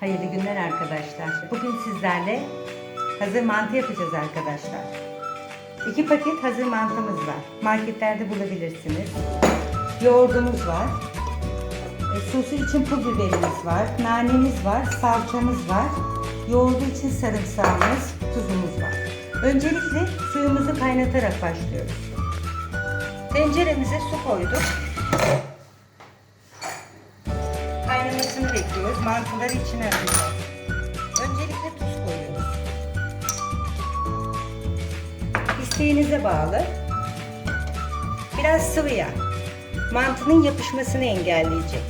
Hayırlı günler arkadaşlar. Bugün sizlerle hazır mantı yapacağız arkadaşlar. İki paket hazır mantımız var. Marketlerde bulabilirsiniz. Yoğurdumuz var. E, sosu için pul biberimiz var. Nanemiz var. Salçamız var. Yoğurdu için sarımsağımız, tuzumuz var. Öncelikle suyumuzu kaynatarak başlıyoruz. Tenceremize su koyduk. Mantıları içine atacağız. Öncelikle tuz koyuyoruz. İsteğinize bağlı. Biraz sıvı yağ. Mantının yapışmasını engelleyecek.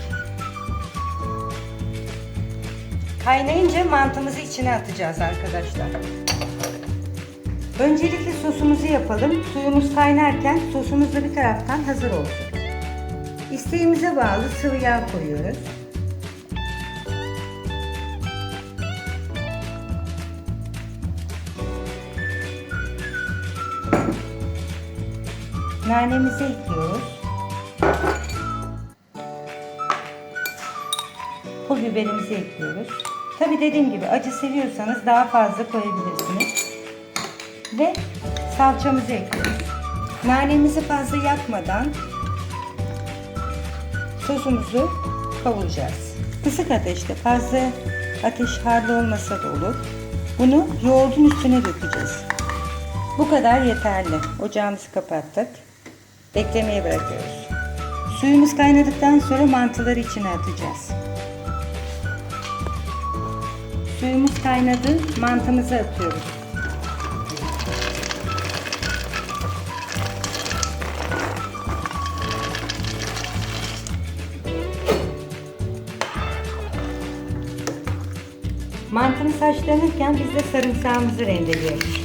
Kaynayınca mantımızı içine atacağız arkadaşlar. Öncelikle sosumuzu yapalım. Suyumuz kaynarken sosumuz da bir taraftan hazır olsun. İsteğimize bağlı sıvı yağ koyuyoruz. Nanemizi ekliyoruz. Pul biberimizi ekliyoruz. Tabi dediğim gibi acı seviyorsanız daha fazla koyabilirsiniz. Ve salçamızı ekliyoruz. Nanemizi fazla yakmadan sosumuzu kavuracağız. Kısık ateşte fazla ateş harlı olmasa da olur. Bunu yoğurdun üstüne dökeceğiz. Bu kadar yeterli. Ocağımızı kapattık. Beklemeye bırakıyoruz. Suyumuz kaynadıktan sonra mantıları içine atacağız. Suyumuz kaynadı. Mantımızı atıyoruz. Mantımız haşlanırken biz de sarımsağımızı rendeliyoruz.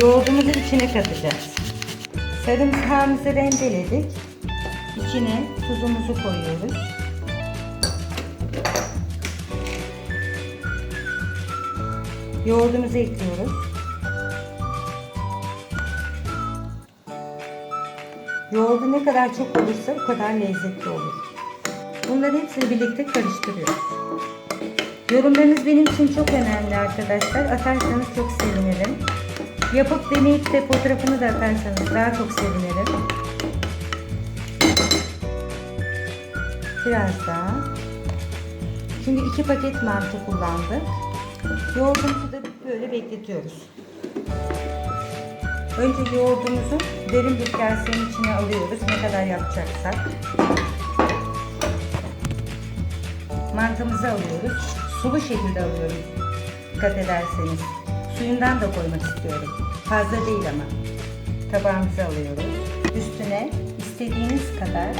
Yoğurdumuzu içine katacağız. Sarımsağımızı rendeledik. İçine tuzumuzu koyuyoruz. Yoğurdumuzu ekliyoruz. Yoğurdu ne kadar çok olursa o kadar lezzetli olur. Bunların hepsini birlikte karıştırıyoruz. Yorumlarınız benim için çok önemli arkadaşlar. Atarsanız çok sevinirim. Yapıp deneyip de fotoğrafını da atarsanız daha çok sevinirim. Biraz daha. Şimdi iki paket mantı kullandık. Yoğurdumuzu da böyle bekletiyoruz. Önce yoğurdumuzu derin bir kasenin içine alıyoruz. Ne kadar yapacaksak. Mantımızı alıyoruz. Sulu şekilde alıyorum. Dikkat ederseniz. Suyundan da koymak istiyorum. Fazla değil ama. Tabağımızı alıyoruz. Üstüne istediğiniz kadar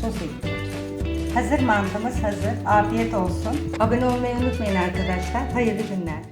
sos ekliyoruz. Hazır mantımız hazır. Afiyet olsun. Abone olmayı unutmayın arkadaşlar. Hayırlı günler.